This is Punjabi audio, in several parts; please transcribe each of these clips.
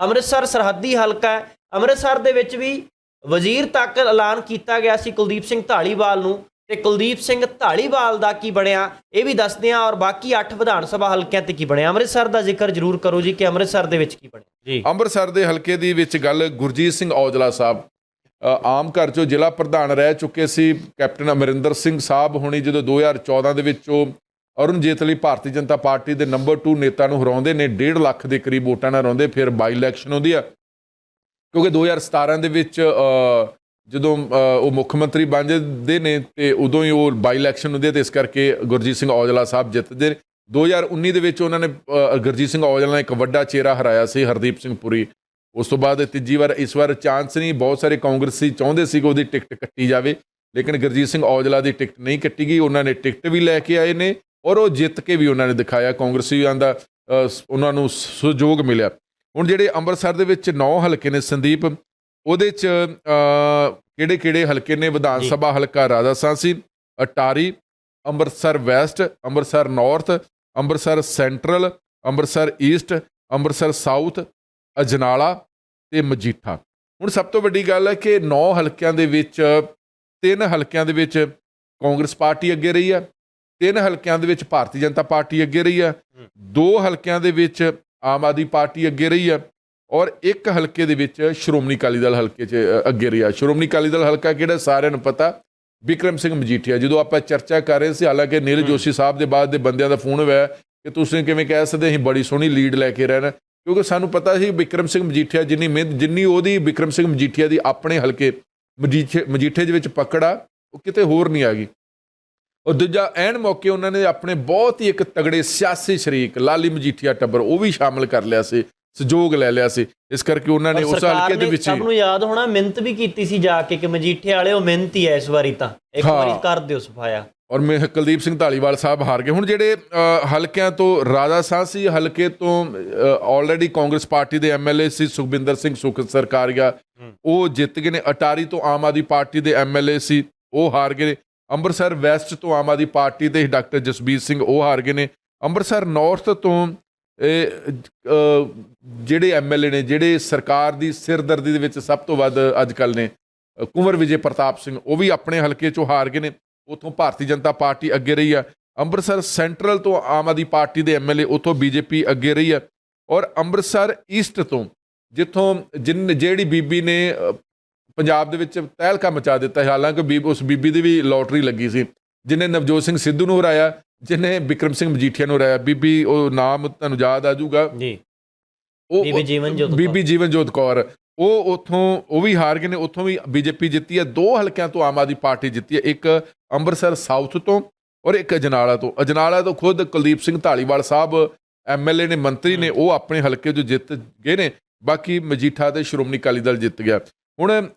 ਅੰਮ੍ਰਿਤਸਰ ਸਰਹੱਦੀ ਹਲਕਾ ਹੈ। ਅੰਮ੍ਰਿਤਸਰ ਦੇ ਵਿੱਚ ਵੀ ਵਜ਼ੀਰ ਤੱਕ ਐਲਾਨ ਕੀਤਾ ਗਿਆ ਸੀ ਕੁਲਦੀਪ ਸਿੰਘ ਢਾਲੀਵਾਲ ਨੂੰ। ਤੇ ਕੁਲਦੀਪ ਸਿੰਘ ਢਾਲੀਵਾਲ ਦਾ ਕੀ ਬਣਿਆ ਇਹ ਵੀ ਦੱਸਦੇ ਹਾਂ। ਔਰ ਬਾਕੀ 8 ਵਿਧਾਨ ਸਭਾ ਹਲਕਿਆਂ ਤੇ ਕੀ ਬਣਿਆ? ਅੰਮ੍ਰਿਤਸਰ ਦਾ ਜ਼ਿਕਰ ਜ਼ਰੂਰ ਕਰੋ ਜੀ ਕਿ ਅੰਮ੍ਰਿਤਸਰ ਦੇ ਵਿੱਚ ਕੀ ਬਣਿਆ। ਜੀ। ਅੰਮ੍ਰਿਤਸਰ ਦੇ ਹਲਕੇ ਦੀ ਵਿੱਚ ਗੱਲ ਗੁਰਜੀਤ ਸਿੰਘ ਔਜਲਾ ਸਾਹਿਬ। ਆਮ ਘਰ ਚੋਂ ਜ਼ਿਲ੍ਹਾ ਪ੍ਰਧਾਨ ਰਹਿ ਚੁੱਕੇ ਸੀ ਕੈਪਟਨ ਅਮਰਿੰਦਰ ਸਿੰਘ ਸਾਹਿਬ। ਹੁਣੀ ਜਦੋਂ 2014 ਦੇ ਵਿੱਚ ਉਹ ਅਰੁਣ ਜੇਤਲੀ ਭਾਰਤੀ ਜਨਤਾ ਪਾਰਟੀ ਦੇ ਨੰਬਰ 2 ਨੇਤਾ ਨੂੰ ਹਰਾਉਂਦੇ ਨੇ 1.5 ਲੱਖ ਦੇ ਕਰੀਬ ਵੋਟਾਂ ਨਾਲ ਹਰਾਉਂਦੇ, ਫਿਰ ਬਾਈ ਇਲੈਕਸ਼ਨ ਹੁੰਦੀ ਆ। ਕਿਉਂਕਿ 2017 ਦੇ ਵਿੱਚ ਜਦੋਂ ਉਹ ਮੁੱਖ ਮੰਤਰੀ ਬਣ ਜਾਂਦੇ ਨੇ ਤੇ ਉਦੋਂ ਹੀ ਉਹ ਬਾਈ ਇਲੈਕਸ਼ਨ ਹੁੰਦੀ ਹੈ ਤੇ ਇਸ ਕਰਕੇ ਗੁਰਜੀਤ ਸਿੰਘ ਔਜਲਾ ਸਾਹਿਬ ਜਿੱਤਦੇ ਨੇ। 2019 ਦੇ ਵਿੱਚ ਉਹਨਾਂ ਨੇ ਗੁਰਜੀਤ ਸਿੰਘ ਔਜਲਾ ਨੇ ਇੱਕ ਵੱਡਾ ਚਿਹਰਾ ਹਰਾਇਆ ਸੀ, ਹਰਦੀਪ ਸਿੰਘ ਪੁਰੀ। ਉਸ ਤੋਂ ਬਾਅਦ ਤੀਜੀ ਵਾਰ, ਇਸ ਵਾਰ ਚਾਂਸ ਨਹੀਂ, ਬਹੁਤ ਸਾਰੇ ਕਾਂਗਰਸੀ ਚਾਹੁੰਦੇ ਸੀ ਕਿ ਉਹਦੀ ਟਿਕਟ ਕੱਟੀ ਜਾਵੇ, ਲੇਕਿਨ ਗੁਰਜੀਤ ਸਿੰਘ ਔਜਲਾ ਦੀ ਟਿਕਟ ਨਹੀਂ ਕੱਟੀ ਗਈ। ਉਹਨਾਂ ਨੇ ਟਿਕਟ ਵੀ ਲੈ ਕੇ ਆਏ ਨੇ ਔਰ ਉਹ ਜਿੱਤ ਕੇ ਵੀ ਉਹਨਾਂ ਨੇ ਦਿਖਾਇਆ। ਕਾਂਗਰਸੀਆਂ ਦਾ ਸ- ਉਹਨਾਂ ਨੂੰ ਸਹਿਯੋਗ ਮਿਲਿਆ। ਹੁਣ ਜਿਹੜੇ ਅੰਮ੍ਰਿਤਸਰ ਦੇ ਵਿੱਚ 9 ਹਲਕੇ ਨੇ ਸੰਦੀਪ ਉਹਦੇ ਚ ਕਿਹੜੇ ਕਿਹੜੇ ਹਲਕੇ ਨੇ? ਵਿਧਾਨ। ਸਭਾ ਹਲਕਾ Raja Sansi Attari Amritsar west Amritsar north Amritsar central Amritsar east Amritsar south Ajnala ਤੇ ਮਜੀਠਾ। ਹੁਣ ਸਭ ਤੋਂ ਵੱਡੀ ਗੱਲ ਹੈ ਕਿ 9 ਹਲਕਿਆਂ ਦੇ ਵਿੱਚ ਤਿੰਨ ਹਲਕਿਆਂ ਦੇ ਵਿੱਚ ਕਾਂਗਰਸ ਪਾਰਟੀ ਅੱਗੇ ਰਹੀ ਆ ਤਿੰਨ ਹਲਕਿਆਂ ਦੇ ਵਿੱਚ ਭਾਰਤੀ ਜਨਤਾ ਪਾਰਟੀ ਅੱਗੇ ਰਹੀ ਆ ਦੋ ਹਲਕਿਆਂ ਦੇ ਵਿੱਚ ਆਮ ਆਦਮੀ ਪਾਰਟੀ ਅੱਗੇ ਰਹੀ ਆ ਔਰ ਇੱਕ ਹਲਕੇ ਦੇ ਵਿੱਚ ਸ਼੍ਰੋਮਣੀ ਅਕਾਲੀ ਦਲ ਹਲਕੇ 'ਚ ਅੱਗੇ ਰਹੀ ਆ। ਸ਼੍ਰੋਮਣੀ ਅਕਾਲੀ ਦਲ ਹਲਕਾ ਕਿਹੜਾ ਸਾਰਿਆਂ ਨੂੰ ਪਤਾ ਵਿਕਰਮ ਸਿੰਘ ਮਜੀਠੀਆ। ਜਦੋਂ ਆਪਾਂ ਚਰਚਾ ਕਰ ਰਹੇ ਸੀ ਹਾਲਾਂਕਿ ਨੀਲ ਜੋਸ਼ੀ ਸਾਹਿਬ ਦੇ ਬਾਅਦ ਦੇ ਬੰਦਿਆਂ ਦਾ ਫੋਨ ਹੋਇਆ ਕਿ ਤੁਸੀਂ ਕਿਵੇਂ ਕਹਿ ਸਕਦੇ ਅਸੀਂ ਬੜੀ ਸੋਹਣੀ ਲੀਡ ਲੈ ਕੇ ਰਹਿਣਾ। ਕਿਉਂਕਿ ਸਾਨੂੰ ਪਤਾ ਸੀ ਵਿਕਰਮ ਸਿੰਘ ਮਜੀਠੀਆ ਜਿੰਨੀ ਮਿਹਨਤ ਜਿੰਨੀ ਉਹਦੀ ਵਿਕਰਮ ਸਿੰਘ ਮਜੀਠੀਆ ਦੀ ਆਪਣੇ ਹਲਕੇ ਮਜੀਠੇ ਮਜੀਠੇ ਦੇ ਵਿੱਚ ਪਕੜ ਉਹ ਕਿਤੇ ਹੋਰ ਨਹੀਂ ਆ ਗਈ। ਔਰ ਦੂਜਾ ਐਨ ਮੌਕੇ ਉਹਨਾਂ ਨੇ ਆਪਣੇ ਬਹੁਤ ਹੀ ਇੱਕ ਤਗੜੇ ਸਿਆਸੀ ਸ਼ਰੀਕ ਲਾਲੀ ਮਜੀਠੀਆ ਟੱਬਰ ਉਹ ਵੀ ਸ਼ਾਮਲ ਕਰ ਲਿਆ ਸੀ ਸਹਿਯੋਗ ਲੈ ਲਿਆ ਸੀ। ਇਸ ਕਰਕੇ ਉਹਨਾਂ ਨੇ ਉਸ ਹਲਕੇ ਦੇ ਵਿੱਚ ਸਭ ਨੂੰ ਯਾਦ ਹੋਣਾ ਮਿਹਨਤ ਵੀ ਕੀਤੀ ਸੀ ਜਾ ਕੇ ਕਿ ਮਜੀਠੇ ਵਾਲੇ ਉਹ ਮਿਹਨਤੀ ਐ ਇਸ ਵਾਰੀ ਤਾਂ। ਇੱਕ। ਵਾਰੀ ਕਰ ਦਿਓ ਸਫਾਇਆ। ਔਰ ਮੈਂ ਕੁਲਦੀਪ ਸਿੰਘ ਢਾਲੀਵਾਲ ਸਾਹਿਬ ਹਾਰ ਗਏ। ਹੁਣ ਜਿਹੜੇ ਹਲਕਿਆਂ ਤੋਂ ਰਾਜਾ ਸਾਂਸੀ ਹਲਕੇ ਤੋਂ ਆਲਰੇਡੀ ਕਾਂਗਰਸ ਪਾਰਟੀ ਦੇ ਐਮਐਲਏ ਸੀ ਸੁਖਬਿੰਦਰ ਸਿੰਘ ਸੁਖ ਸਰਕਾਰੀਆ ਉਹ ਜਿੱਤ ਗਏ ਨੇ। ਅਟਾਰੀ ਤੋਂ ਆਮ ਆਦਮੀ ਪਾਰਟੀ ਦੇ ਐਮਐਲਏ ਸੀ ਉਹ ਹਾਰ ਗਏ ਅੰਮ੍ਰਿਤਸਰ ਵੈਸਟ ਤੋਂ ਆਮ ਆਦਮੀ ਪਾਰਟੀ ਦੇ ਡਾਕਟਰ ਜਸਬੀਰ ਸਿੰਘ ਉਹ ਹਾਰ ਗਏ ਨੇ। ਅੰਮ੍ਰਿਤਸਰ ਨਾਰਥ ਤੋਂ ਇਹ ਅ, ਜਿਹੜੇ ਐਮਐਲਏ ਨੇ ਜਿਹੜੇ ਸਰਕਾਰ ਦੀ ਸਿਰਦਰਦੀ ਦੇ ਵਿੱਚ ਸਭ ਤੋਂ ਵੱਧ ਅੱਜ ਕੱਲ ਨੇ ਕੁੰਵਰ ਵਿਜੇ ਪ੍ਰਤਾਪ ਸਿੰਘ ਉਹ ਵੀ ਆਪਣੇ ਹਲਕੇ ਚੋਂ ਹਾਰ ਗਏ ਨੇ। ਉਥੋਂ ਭਾਰਤੀ ਜਨਤਾ ਪਾਰਟੀ ਅੱਗੇ ਰਹੀ ਆ। ਅੰਮ੍ਰਿਤਸਰ ਸੈਂਟਰਲ ਤੋਂ ਆਮ ਆਦਮੀ ਪਾਰਟੀ ਦੇ ਐਮਐਲਏ ਉਥੋਂ ਬੀਜੇਪੀ ਅੱਗੇ ਰਹੀ ਆ। ਔਰ ਅੰਮ੍ਰਿਤਸਰ ਈਸਟ ਤੋਂ ਜਿੱਥੋਂ ਜਿਨ ਜਿਹੜੀ ਬੀਬੀ ਨੇ ਪੰਜਾਬ ਦੇ ਵਿੱਚ ਤਹਿਲਕਾ ਮਚਾ ਦਿੱਤਾ ਹੈ। ਹਾਲਾਂਕਿ ਬੀਬ ਉਸ ਬੀਬੀ ਦੀ ਵੀ ਲੋਟਰੀ ਲੱਗੀ ਸੀ। ਜਿਨੇ ਨਵਜੋਤ ਸਿੰਘ ਸਿੱਧੂ ਨੂੰ ਹਰਾਇਆ ਜਿਨੇ ਵਿਕਰਮ ਸਿੰਘ ਮਜੀਠੀਆ ਨੂੰ ਹਰਾਇਆ। ਬੀਬੀ ਉਹ ਨਾਮ ਤੁਹਾਨੂੰ ਯਾਦ ਆ ਜਾਊਗਾ। ਜੀ। ਉਹ ਬੀਬੀ ਜੀਵਨਜੋਤ। ਬੀਬੀ ਜੀਵਨਜੋਤ ਕੌਰ। ਉਹ ਉਥੋਂ ਉਹ ਵੀ ਹਾਰ ਗਏ ਨੇ। ਉਥੋਂ ਵੀ ਬੀਜੇਪੀ ਜਿੱਤੀ ਹੈ। ਦੋ ਹਲਕਿਆਂ ਤੋਂ ਆਮ ਆਦਮੀ ਪਾਰਟੀ ਜਿੱਤੀ ਹੈ। ਇੱਕ ਅੰਮ੍ਰਿਤਸਰ ਸਾਊਥ ਤੋਂ ਔਰ ਇੱਕ ਅਜਨਾਲਾ ਤੋਂ। ਅਜਨਾਲਾ ਤੋਂ ਖੁਦ ਕੁਲਦੀਪ ਸਿੰਘ ਢਾਲੀਵਾਲ ਸਾਹਿਬ ਐਮਐਲਏ ਨੇ ਮੰਤਰੀ ਨੇ ਉਹ ਆਪਣੇ ਹਲਕੇ 'ਚੋਂ ਜਿੱਤ ਗਏ ਨੇ। ਬਾਕੀ ਮਜੀਠਾ ਤੇ ਸ਼੍ਰੋਮਣੀ ਅਕਾਲੀ ਦਲ ਜਿੱਤ ਗਿਆ। ਹੁਣ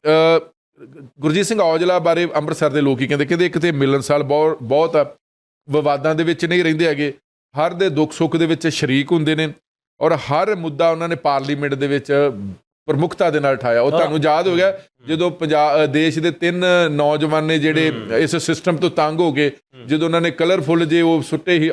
ਗੁਰਜੀਤ ਸਿੰਘ ਔਜਲਾ ਬਾਰੇ ਅੰਮ੍ਰਿਤਸਰ ਦੇ ਲੋਕੀ ਕਹਿੰਦੇ ਕਹਿੰਦੇ ਇੱਕ ਤੇ ਮਿਲਣਸਾਰ ਬਹੁਤ ਬਹੁਤ ਵਿਵਾਦਾਂ ਦੇ ਵਿੱਚ ਨਹੀਂ ਰਹਿੰਦੇ ਹੈਗੇ। ਹਰ ਦੇ ਦੁੱਖ ਸੁੱਖ ਦੇ ਵਿੱਚ ਸ਼ਰੀਕ ਹੁੰਦੇ ਨੇ ਔਰ ਹਰ ਮੁੱਦਾ ਉਹਨਾਂ ਨੇ ਪਾਰਲੀਮੈਂਟ ਦੇ ਵਿੱਚ ਪ੍ਰਮੁੱਖਤਾ ਦੇ ਨਾਲ ਉਠਾਇਆ ਉਹ ਤੁਹਾਨੂੰ ਯਾਦ ਹੋ ਗਿਆ ਜਦੋਂ ਪੰਜਾਬ ਦੇਸ਼ ਦੇ ਤਿੰਨ ਨੌਜਵਾਨ ਨੇ ਜਿਹੜੇ ਇਸ ਸਿਸਟਮ ਤੋਂ ਤੰਗ ਹੋ ਗਏ ਜਦੋਂ ਉਹਨਾਂ ਨੇ ਕਲਰਫੁੱਲ ਜੇ ਉਹ ਸੁੱਟੇ ਹੀ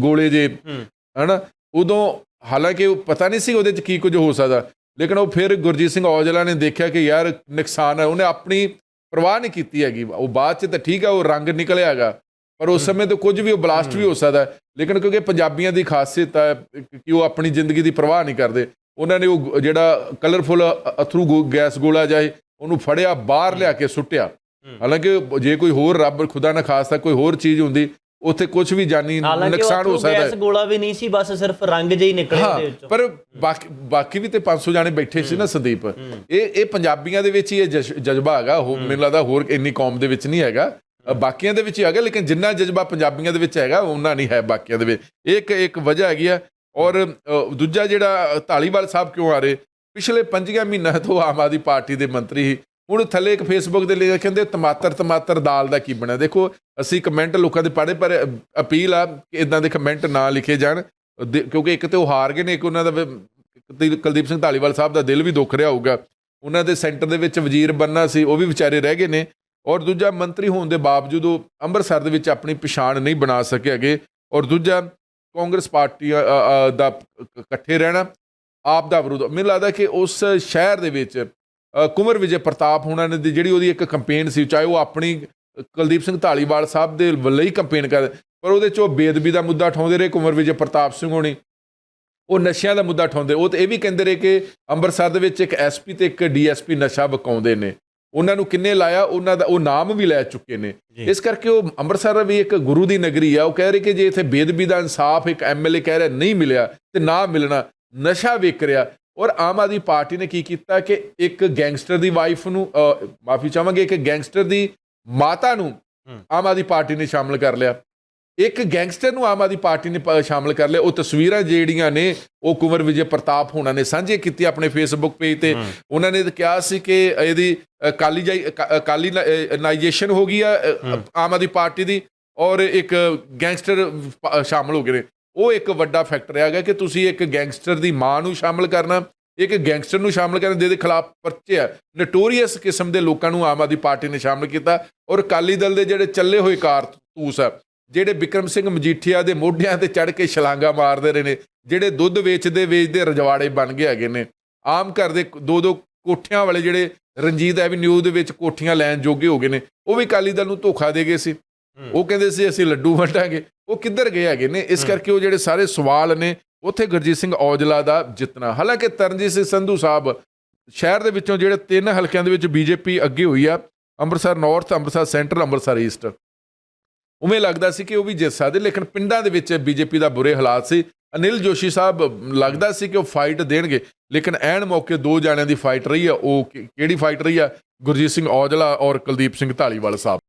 ਗੋਲੇ ਜੇ ਹੂੰ। ਹਨਾ ਉਦੋਂ ਹਾਲਾਂਕਿ ਉਹ ਪਤਾ ਨਹੀਂ ਸੀ ਉਹਦੇ ਚ ਕੀ ਕੁਝ ਹੋ ਸਕਦਾ। ਲੇਕਿਨ ਉਹ ਫਿਰ ਗੁਰਜੀਤ ਸਿੰਘ ਔਜਲਾ ਨੇ ਦੇਖਿਆ ਕਿ ਯਾਰ ਨੁਕਸਾਨ ਹੈ ਉਹਨੇ ਆਪਣੀ ਪਰਵਾਹ ਨਹੀਂ ਕੀਤੀ ਹੈਗੀ। ਉਹ ਬਾਅਦ ਚ ਤਾਂ ਠੀਕ ਹੈ ਉਹ ਰੰਗ ਨਿਕਲਿਆ ਹੈਗਾ ਪਰ ਉਸ ਸਮੇਂ ਤਾਂ ਕੁਝ ਵੀ ਉਹ ਬਲਾਸਟ ਵੀ ਹੋ ਸਕਦਾ। ਲੇਕਿਨ ਕਿਉਂਕਿ ਪੰਜਾਬੀਆਂ ਦੀ ਖਾਸੀਅਤ ਹੈ ਕਿ ਉਹ ਆਪਣੀ ਜ਼ਿੰਦਗੀ ਦੀ ਪਰਵਾਹ ਨਹੀਂ ਕਰਦੇ। ਉਹਨਾਂ ਨੇ ਉਹ ਜਿਹੜਾ ਕਲਰਫੁਲ ਅਥਰੂ ਗੈਸ ਗੋਲਾ ਜਾਏ ਉਹਨੂੰ ਫੜਿਆ ਬਾਹਰ ਲਿਆ ਕੇ ਸੁੱਟਿਆ। ਹਾਲਾਂਕਿ ਜੇ ਕੋਈ ਹੋਰ ਰੱਬ ਖੁਦਾ ਨਾ ਖਾਸਤਾ ਕੋਈ ਹੋਰ ਚੀਜ਼ ਹੁੰਦੀ ਉੱਥੇ ਕੁਝ ਵੀ ਜਾਨੀ ਨੁਕਸਾਨ ਹੋ ਸਕਦਾ ਗੈਸ ਹੈ। ਗੋਲਾ ਵੀ ਨਹੀਂ ਸੀ ਬਸ ਸਿਰਫ ਰੰਗ ਜਿਹਾ ਹੀ ਨਿਕਲੇ ਉਹਦੇ ਵਿੱਚੋਂ। ਪਰ ਬਾਕੀ ਬਾਕੀ ਵੀ ਤੇ 500 ਜਾਣੇ ਬੈਠੇ ਸੀ ਨਾ ਸੰਦੀਪ। ਇਹ ਇਹ ਪੰਜਾਬੀਆਂ ਦੇ ਵਿੱਚ ਹੀ ਇਹ ਜਜ਼ਬਾ ਹੈਗਾ ਮੈਨੂੰ ਲੱਗਦਾ ਹੋਰ ਇੰਨੀ ਕੌਮ ਦੇ ਵਿੱਚ ਨਹੀਂ ਹੈਗਾ। ਬਾਕੀਆਂ ਦੇ ਵਿੱਚ ਹੀ ਹੈਗਾ ਲੇਕਿਨ ਜਿੰਨਾ ਜਜ਼ਬਾ ਪੰਜਾਬੀਆਂ ਦੇ ਵਿੱਚ ਹੈਗਾ ਉਹਨਾਂ ਨਹੀਂ ਹੈ ਬਾਕੀਆਂ ਦੇ ਵਿੱਚ। ਇਹ ਇੱਕ ਇੱਕ ਵਜ੍ਹਾ ਹੈਗੀ ਆ। ਔਰ ਦੂਜਾ ਜਿਹੜਾ ਢਾਲੀਵਾਲ ਸਾਹਿਬ ਕਿਉਂ ਆ ਰਹੇ ਪਿਛਲੇ 5 ਮਹੀਨਿਆਂ ਤੋਂ ਆਮ ਆਦਮੀ ਪਾਰਟੀ ਦੇ ਮੰਤਰੀ ਹੁਣ ਥੱਲੇ ਇੱਕ ਫੇਸਬੁੱਕ ਦੇ ਲਈ ਕਹਿੰਦੇ ਟਮਾਟਰ ਟਮਾਟਰ ਦਾਲ ਦਾ ਕੀ ਬਣਿਆ? ਦੇਖੋ, ਅਸੀਂ ਕਮੈਂਟ ਲੋਕਾਂ ਦੇ ਪੜ੍ਹੇ, ਪਰ ਅਪੀਲ ਆ ਕਿ ਇਦਾਂ ਦੇ ਕਮੈਂਟ ਨਾ ਲਿਖੇ ਜਾਣ। ਦੇ- ਕਿਉਂਕਿ ਇੱਕ ਤੇ ਉਹ ਹਾਰ ਗਏ ਨੇ, ਇੱਕ ਉਹਨਾਂ ਦਾ ਕੁਲਦੀਪ- ਸਿੰਘ ਢਾਲੀਵਾਲ ਸਾਹਿਬ ਦਾ ਦਿਲ ਵੀ ਦੁੱਖ ਰਿਹਾ ਹੋਊਗਾ। ਉਹਨਾਂ ਦੇ ਸੈਂਟਰ ਦੇ ਵਿੱਚ ਵਜ਼ੀਰ ਬੰਨਾ ਸੀ, ਉਹ ਵੀ ਵਿਚਾਰੇ ਰਹਿ ਗਏ ਨੇ। ਔਰ ਦੂਜਾ, ਮੰਤਰੀ ਹੋਣ ਦੇ ਬਾਵਜੂਦ ਉਹ ਅੰਮ੍ਰਿਤਸਰ ਦੇ ਵਿੱਚ ਆਪਣੀ ਪਛਾਣ ਨਹੀਂ ਬਣਾ ਸਕੇ ਹੈਗੇ। ਔਰ ਦੂਜਾ, ਕਾਂਗਰਸ ਪਾਰਟੀ ਦਾ ਇਕੱਠੇ ਰਹਿਣਾ, ਆਪ ਦਾ ਵਿਰੋਧ। ਮੈਨੂੰ ਲੱਗਦਾ ਕਿ ਉਸ ਸ਼ਹਿਰ ਦੇ ਵਿੱਚ ਅ, ਕੁੰਵਰ ਵਿਜੇ ਪ੍ਰਤਾਪ ਹੋਣਾ ਨੇ ਜਿਹੜੀ ਉਹਦੀ ਇੱਕ ਕੰਪੇਨ ਸੀ ਚਾਹੇ ਉਹ ਆਪਣੀ ਕੁਲਦੀਪ ਸਿੰਘ ਢਾਲੀਵਾਲ ਸਾਹਿਬ ਦੇ ਵੱਲੋਂ ਹੀ ਕੰਪੇਨ ਕਰ ਪਰ ਉਹਦੇ ਚੋਂ ਬੇਦਬੀ ਦਾ ਮੁੱਦਾ ਉਠਾਉਂਦੇ ਰਹੇ ਕੁੰਵਰ ਵਿਜੇ ਪ੍ਰਤਾਪ ਸਿੰਘ ਹੋਣੀ। ਉਹ ਨਸ਼ਿਆਂ ਦਾ ਮੁੱਦਾ ਉਠਾਉਂਦੇ ਉਹ ਤੇ ਇਹ ਵੀ ਕਹਿੰਦੇ ਰਹੇ ਕਿ ਅੰਮ੍ਰਿਤਸਰ ਦੇ ਵਿੱਚ ਇੱਕ ਐਸਪੀ ਤੇ ਇੱਕ ਡੀਐਸਪੀ ਨਸ਼ਾ ਵਿਕਾਉਂਦੇ ਨੇ। ਉਹਨਾਂ ਨੂੰ ਕਿੰਨੇ ਲਾਇਆ ਉਹਨਾਂ ਦਾ ਉਹ ਨਾਮ ਵੀ ਲੈ ਚੁੱਕੇ ਨੇ। ਇਸ ਕਰਕੇ ਉਹ ਅੰਮ੍ਰਿਤਸਰ ਵੀ ਇੱਕ ਗੁਰੂ ਦੀ ਨਗਰੀ ਆ। ਉਹ ਕਹਿ ਰਹੇ ਕਿ ਜੇ ਇੱਥੇ ਬੇਦਬੀ ਦਾ ਇਨਸਾਫ ਇੱਕ ਐਮਐਲਏ ਕਹਿ ਰਿਹਾ ਨਹੀਂ ਮਿਲਿਆ ਤੇ ਨਾ ਮਿਲਣਾ ਨਸ਼ਾ ਵਿਕ ਰਿਹਾ ਔਰ ਆਮ ਆਦਮੀ ਪਾਰਟੀ ਨੇ ਕੀ ਕੀਤਾ ਕਿ ਇੱਕ ਗੈਂਗਸਟਰ ਦੀ ਵਾਈਫ ਨੂੰ ਮਾਫੀ ਚਾਹਾਂਗੇ ਇੱਕ ਗੈਂਗਸਟਰ ਦੀ ਮਾਤਾ ਨੂੰ। ਆਮ ਆਦਮੀ ਪਾਰਟੀ ਨੇ ਸ਼ਾਮਲ ਕਰ ਲਿਆ ਇੱਕ ਗੈਂਗਸਟਰ ਨੂੰ ਆਮ ਆਦਮੀ ਪਾਰਟੀ ਨੇ ਸ਼ਾਮਲ ਕਰ ਲਿਆ ਉਹ ਤਸਵੀਰਾਂ ਜਿਹੜੀਆਂ ਨੇ ਉਹ ਕੁੰਵਰ ਵਿਜੇ ਪ੍ਰਤਾਪ ਹੋਣਾ ਨੇ ਸਾਂਝੇ ਕੀਤੀ ਆਪਣੇ ਫੇਸਬੁੱਕ ਪੇਜ ਤੇ। ਉਹਨਾਂ ਨੇ ਕਿਹਾ ਸੀ ਕਿ ਇਹਦੀ ਕਾਲੀ ਕਾਲੀ ਨਾਈਜੇਸ਼ਨ ਹੋ ਗਈ ਆ। ਆਮ ਆਦਮੀ ਪਾਰਟੀ ਦੀ ਔਰ ਇੱਕ ਗੈਂਗਸਟਰ ਸ਼ਾਮਲ ਹੋ ਗਏ ਨੇ ਉਹ ਇੱਕ ਵੱਡਾ ਫੈਕਟਰ ਹੈਗਾ ਕਿ ਤੁਸੀਂ ਇੱਕ ਗੈਂਗਸਟਰ ਦੀ ਮਾਂ ਨੂੰ ਸ਼ਾਮਲ ਕਰਨਾ, ਇੱਕ ਗੈਂਗਸਟਰ ਨੂੰ ਸ਼ਾਮਲ ਕਰਨ ਜਿਹਦੇ ਖਿਲਾਫ ਪਰਚੇ ਆ। ਨਟੋਰੀਅਸ ਕਿਸਮ ਦੇ ਲੋਕਾਂ ਨੂੰ ਆਮ ਆਦਮੀ ਪਾਰਟੀ ਨੇ ਸ਼ਾਮਲ ਕੀਤਾ ਔਰ ਅਕਾਲੀ ਦਲ ਦੇ ਜਿਹੜੇ ਚੱਲੇ ਹੋਏ ਕਾਰਤੂਸ ਆ, ਜਿਹੜੇ ਬਿਕਰਮ ਸਿੰਘ ਮਜੀਠੀਆ ਦੇ ਮੋਢਿਆਂ ਤੇ ਚੜ ਕੇ ਛਲਾਂਗਾ ਮਾਰਦੇ ਰਹੇ ਨੇ, ਜਿਹੜੇ ਦੁੱਧ ਵੇਚਦੇ ਵੇਚਦੇ ਰਜਵਾੜੇ ਬਣ ਗਏ ਹੈਗੇ ਨੇ। ਆਮ ਘਰ ਦੇ ਦੋ ਦੋ ਕੋਠਿਆਂ ਵਾਲੇ ਜਿਹੜੇ ਰਣਜੀਤ ਐਵੀਨਿਊ ਦੇ ਵਿੱਚ ਕੋਠੀਆਂ ਲੈਣ ਜੋਗੇ ਹੋ ਗਏ ਨੇ, ਉਹ ਵੀ ਅਕਾਲੀ ਦਲ ਨੂੰ ਧੋਖਾ ਦੇ ਗਏ ਸੀ। ਉਹ ਕਹਿੰਦੇ ਸੀ ਅਸੀਂ ਲੱਡੂ ਵੰਡਾਂਗੇ। ਉਹ ਕਿੱਧਰ ਗਏ ਹੈਗੇ ਨੇ? ਇਸ। ਕਰਕੇ ਉਹ ਜਿਹੜੇ ਸਾਰੇ ਸਵਾਲ ਨੇ ਉੱਥੇ ਗੁਰਜੀਤ ਸਿੰਘ ਔਜਲਾ ਦਾ ਜਿੱਤਣਾ। ਹਾਲਾਂਕਿ ਤਰਨਜੀਤ ਸਿੰਘ ਸੰਧੂ ਸਾਹਿਬ ਸ਼ਹਿਰ ਦੇ ਵਿੱਚੋਂ ਜਿਹੜੇ ਤਿੰਨ ਹਲਕਿਆਂ ਦੇ ਵਿੱਚ ਬੀਜੇਪੀ ਅੱਗੇ ਹੋਈ ਆ Amritsar north Amritsar central Amritsar east ਉਵੇਂ ਲੱਗਦਾ ਸੀ ਕਿ ਉਹ ਵੀ ਜਿੱਤ ਸਕਦੇ ਲੇਕਿਨ ਪਿੰਡਾਂ ਦੇ ਵਿੱਚ ਬੀਜੇਪੀ ਦਾ ਬੁਰੇ ਹਾਲਾਤ ਸੀ। ਅਨਿਲ ਜੋਸ਼ੀ ਸਾਹਿਬ ਲੱਗਦਾ ਸੀ ਕਿ ਉਹ ਫਾਈਟ ਦੇਣਗੇ ਲੇਕਿਨ ਐਨ ਮੌਕੇ ਦੋ ਜਾਣਿਆਂ ਦੀ ਫਾਈਟ ਰਹੀ ਆ ਉਹ ਕਿਹੜੀ ਫਾਈਟ ਰਹੀ ਆ? ਗੁਰਜੀਤ ਸਿੰਘ ਔਜਲਾ ਔਰ ਕੁਲਦੀਪ ਸਿੰਘ ਢਾਲੀਵਾਲ ਸਾਹਿਬ।